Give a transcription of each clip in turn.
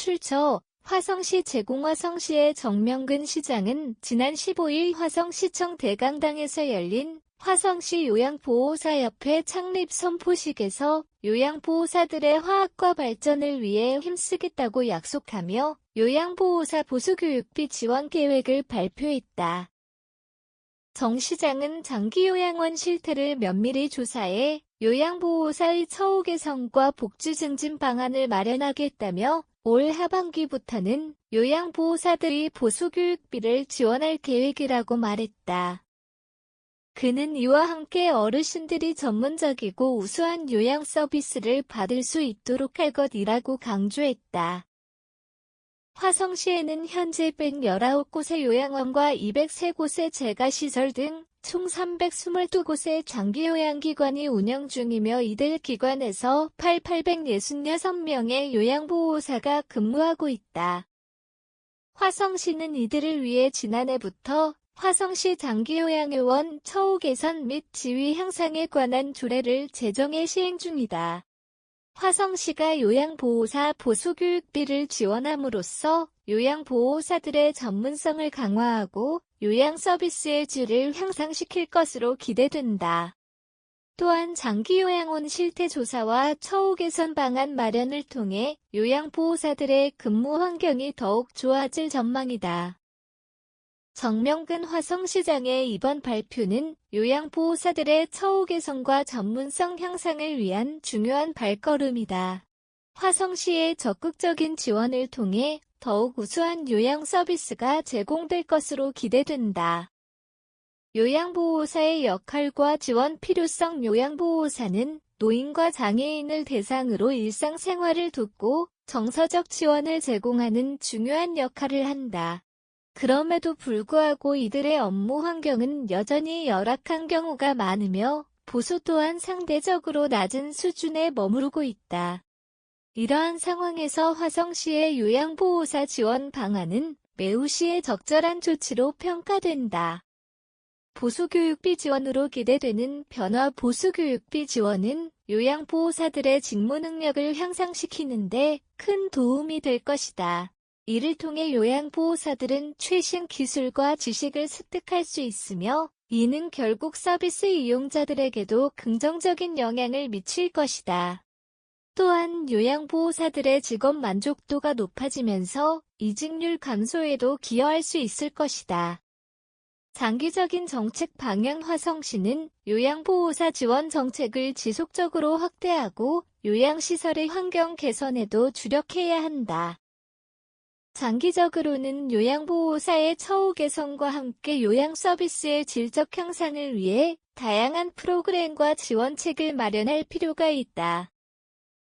출처 화성시 제공 화성시의 정명근 시장은 지난 15일 화성시청 대강당에서 열린 화성시 요양보호사협회 창립 선포식에서 요양보호사들의 화학과 발전을 위해 힘쓰겠다고 약속하며 요양보호사 보수교육비 지원 계획을 발표했다. 정 시장은 장기요양원 실태를 면밀히 조사해 요양보호사의 처우 개선과 복지 증진 방안을 마련하겠다며 올 하반기부터는 요양보호사들이 보수교육비를 지원할 계획이라고 말했다. 그는 이와 함께 어르신들이 전문적이고 우수한 요양 서비스를 받을 수 있도록 할 것이라고 강조했다. 화성시에는 현재 119곳의 요양원과 203곳의 재가시설 등 총 322곳의 장기요양기관이 운영 중이며 이들 기관에서 8,866명의 요양보호사가 근무하고 있다. 화성시는 이들을 위해 지난해부터 화성시 장기요양의원 처우 개선 및 지위 향상에 관한 조례를 제정해 시행 중이다. 화성시가 요양보호사 보수교육비를 지원함으로써 요양보호사들의 전문성을 강화하고 요양 서비스의 질을 향상시킬 것으로 기대된다. 또한 장기요양원 실태조사와 처우 개선 방안 마련을 통해 요양보호사들의 근무 환경이 더욱 좋아질 전망이다. 정명근 화성시장의 이번 발표는 요양보호사들의 처우 개선과 전문성 향상을 위한 중요한 발걸음이다. 화성시의 적극적인 지원을 통해 더욱 우수한 요양 서비스가 제공될 것으로 기대된다. 요양보호사의 역할과 지원 필요성 요양보호사는 노인과 장애인을 대상으로 일상생활을 돕고 정서적 지원을 제공하는 중요한 역할을 한다. 그럼에도 불구하고 이들의 업무 환경은 여전히 열악한 경우가 많으며 보수 또한 상대적으로 낮은 수준에 머무르고 있다. 이러한 상황에서 화성시의 요양보호사 지원 방안은 매우 시에 적절한 조치로 평가된다. 보수교육비 지원으로 기대되는 변화 보수교육비 지원은 요양보호사들의 직무 능력을 향상시키는데 큰 도움이 될 것이다. 이를 통해 요양보호사들은 최신 기술과 지식을 습득할 수 있으며 이는 결국 서비스 이용자들에게도 긍정적인 영향을 미칠 것이다. 또한 요양보호사들의 직업 만족도가 높아지면서 이직률 감소에도 기여할 수 있을 것이다. 장기적인 정책 방향 화성시는 요양보호사 지원 정책을 지속적으로 확대하고 요양시설의 환경 개선에도 주력해야 한다. 장기적으로는 요양보호사의 처우 개선과 함께 요양 서비스의 질적 향상을 위해 다양한 프로그램과 지원책을 마련할 필요가 있다.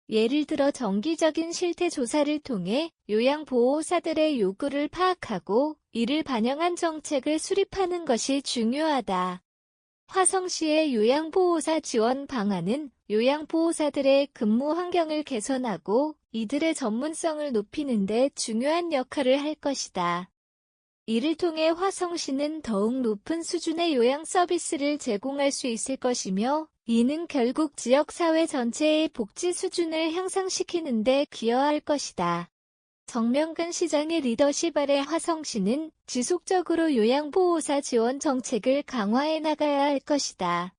예를 들어 정기적인 실태 조사를 통해 요양보호사들의 요구를 파악하고 이를 반영한 정책을 수립하는 것이 중요하다. 화성시의 요양보호사 지원 방안은 요양보호사들의 근무 환경을 개선하고 이들의 전문성을 높이는 데 중요한 역할을 할 것이다. 이를 통해 화성시는 더욱 높은 수준의 요양 서비스를 제공할 수 있을 것이며 이는 결국 지역사회 전체의 복지 수준을 향상시키는 데 기여할 것이다. 정명근 시장의 리더십 아래 화성시는 지속적으로 요양보호사 지원 정책을 강화해 나가야 할 것이다.